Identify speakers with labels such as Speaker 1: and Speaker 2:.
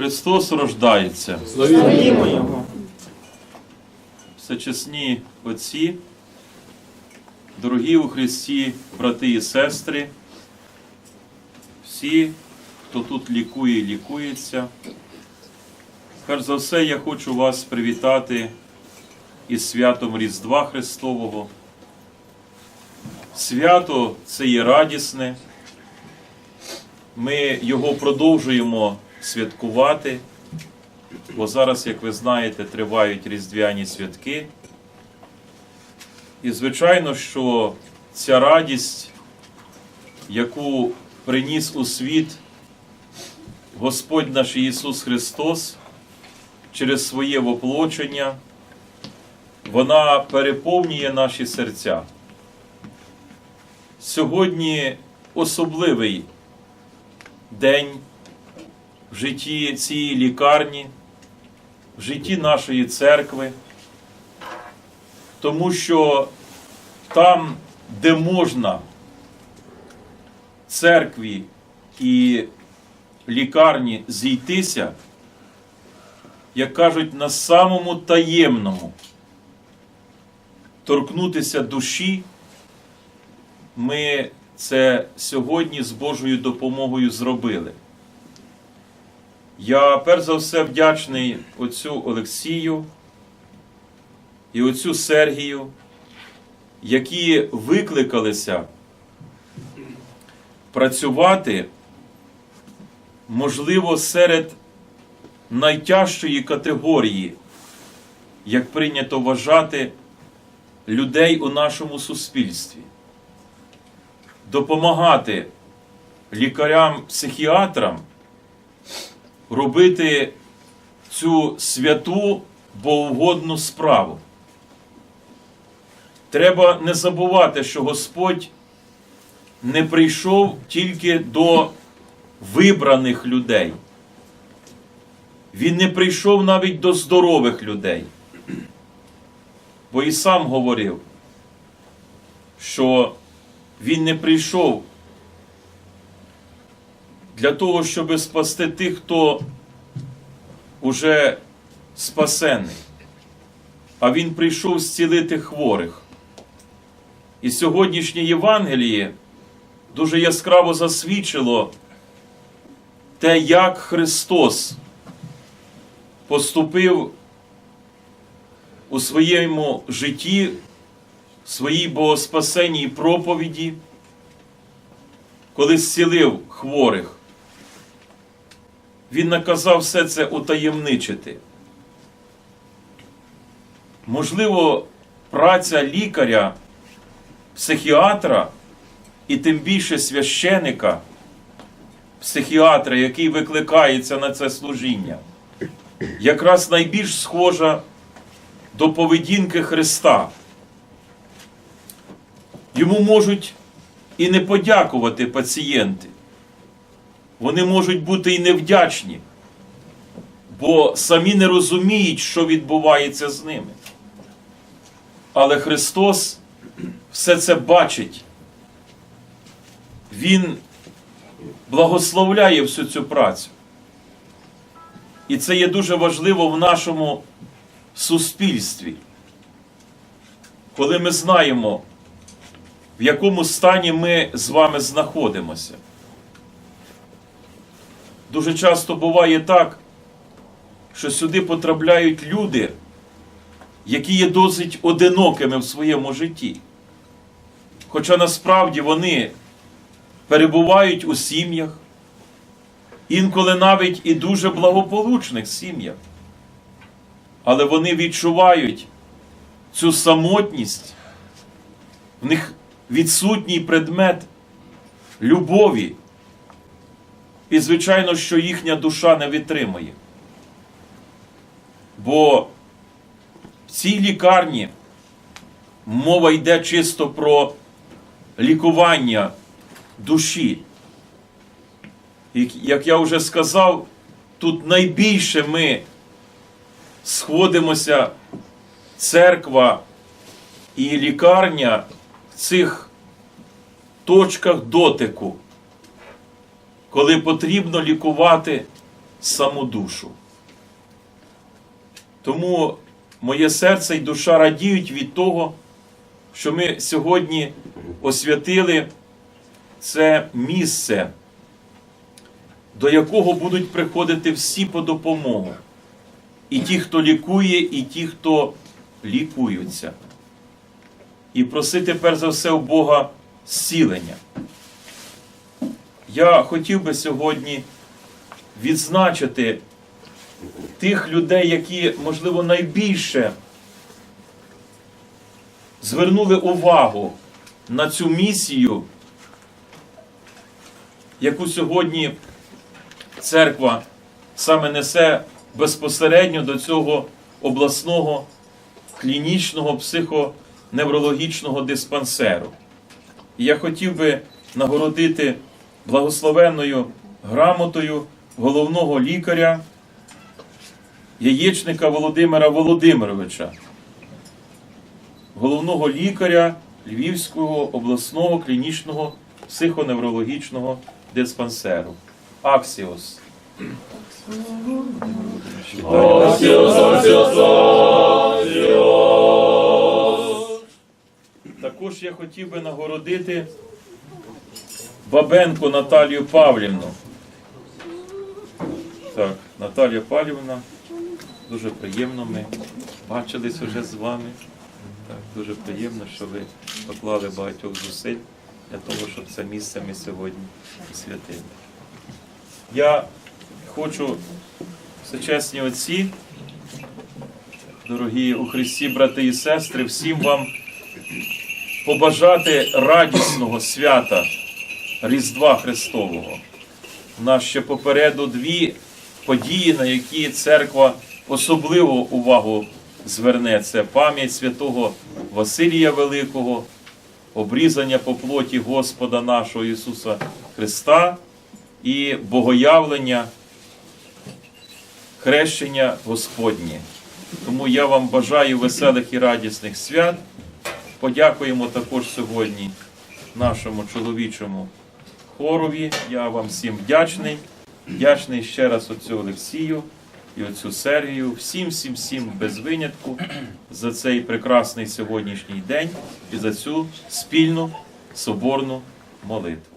Speaker 1: Христос рождається.
Speaker 2: Славімо Його.
Speaker 1: Всечесні отці, дорогі у Христі брати і сестри, всі, хто тут лікує і лікується. Перш за все, я хочу вас привітати із святом Різдва Христового. Свято це є радісне. Ми його продовжуємо святкувати, бо зараз, як ви знаєте, тривають різдвяні святки. І звичайно, що ця радість, яку приніс у світ Господь наш Ісус Христос через своє воплочення, вона переповнює наші серця. Сьогодні особливий день в житті цієї лікарні, в житті нашої церкви, тому що там, де можна церкві і лікарні зійтися, як кажуть, на самому таємному торкнутися душі, ми це сьогодні з Божою допомогою зробили. Я перш за все вдячний отцю Олексію і отцю Сергію, які викликалися працювати, можливо, серед найтяжчої категорії, як прийнято вважати, людей у нашому суспільстві, допомагати лікарям-психіатрам робити цю святу богоугодну справу. Треба не забувати, що Господь не прийшов тільки до вибраних людей. Він не прийшов навіть до здорових людей. Бо і сам говорив, що він не прийшов для того, щоб спасти тих, хто уже спасений. А він прийшов зцілити хворих. І сьогоднішнє Євангеліє дуже яскраво засвідчило те, як Христос поступив у своєму житті, в своїй богоспасенній проповіді, коли зцілив хворих. Він наказав все це утаємничити. Можливо, праця лікаря, психіатра і тим більше священика, психіатра, який викликається на це служіння, якраз найбільш схожа до поведінки Христа. Йому можуть і не подякувати пацієнти. Вони можуть бути і невдячні, бо самі не розуміють, що відбувається з ними. Але Христос все це бачить. Він благословляє всю цю працю. І це є дуже важливо в нашому суспільстві, коли ми знаємо, в якому стані ми з вами знаходимося. Дуже часто буває так, що сюди потрапляють люди, які є досить одинокими в своєму житті. Хоча насправді вони перебувають у сім'ях, інколи навіть і дуже благополучних сім'ях. Але вони відчувають цю самотність, в них відсутній предмет любові. І, звичайно, що їхня душа не витримує. Бо в цій лікарні мова йде чисто про лікування душі. І, як я вже сказав, тут найбільше ми сходимося, церква і лікарня в цих точках дотику, коли потрібно лікувати саму душу. Тому моє серце і душа радіють від того, що ми сьогодні освятили це місце, до якого будуть приходити всі по допомогу. І ті, хто лікує, і ті, хто лікуються. І просити перш за все у Бога зцілення. Я хотів би сьогодні відзначити тих людей, які, можливо, найбільше звернули увагу на цю місію, яку сьогодні церква саме несе безпосередньо до цього обласного клінічного психоневрологічного диспансеру. І я хотів би нагородити благословенною грамотою головного лікаря яєчника Володимира Володимировича, головного лікаря Львівського обласного клінічного психоневрологічного диспансеру. Аксіос. Також я хотів би нагородити Бабенко Наталію Павлівну. Так, Наталія Павлівна, дуже приємно ми бачились вже з вами. Так, дуже приємно, що ви поклали багатьох зусиль для того, щоб це місце ми сьогодні освятили. Я хочу, всечесні отці, дорогі у Христі, брати і сестри, всім вам побажати радісного свята Різдва Христового. У нас ще попереду дві події, на які церква особливу увагу зверне. Це пам'ять святого Василія Великого, обрізання по плоті Господа нашого Ісуса Христа і богоявлення, хрещення Господнє. Тому я вам бажаю веселих і радісних свят. Подякуємо також сьогодні нашому чоловічому хорові. Я вам всім вдячний. Вдячний ще раз оцю Олексію і оцю Сергію, всім, всім, всім без винятку за цей прекрасний сьогоднішній день і за цю спільну соборну молитву.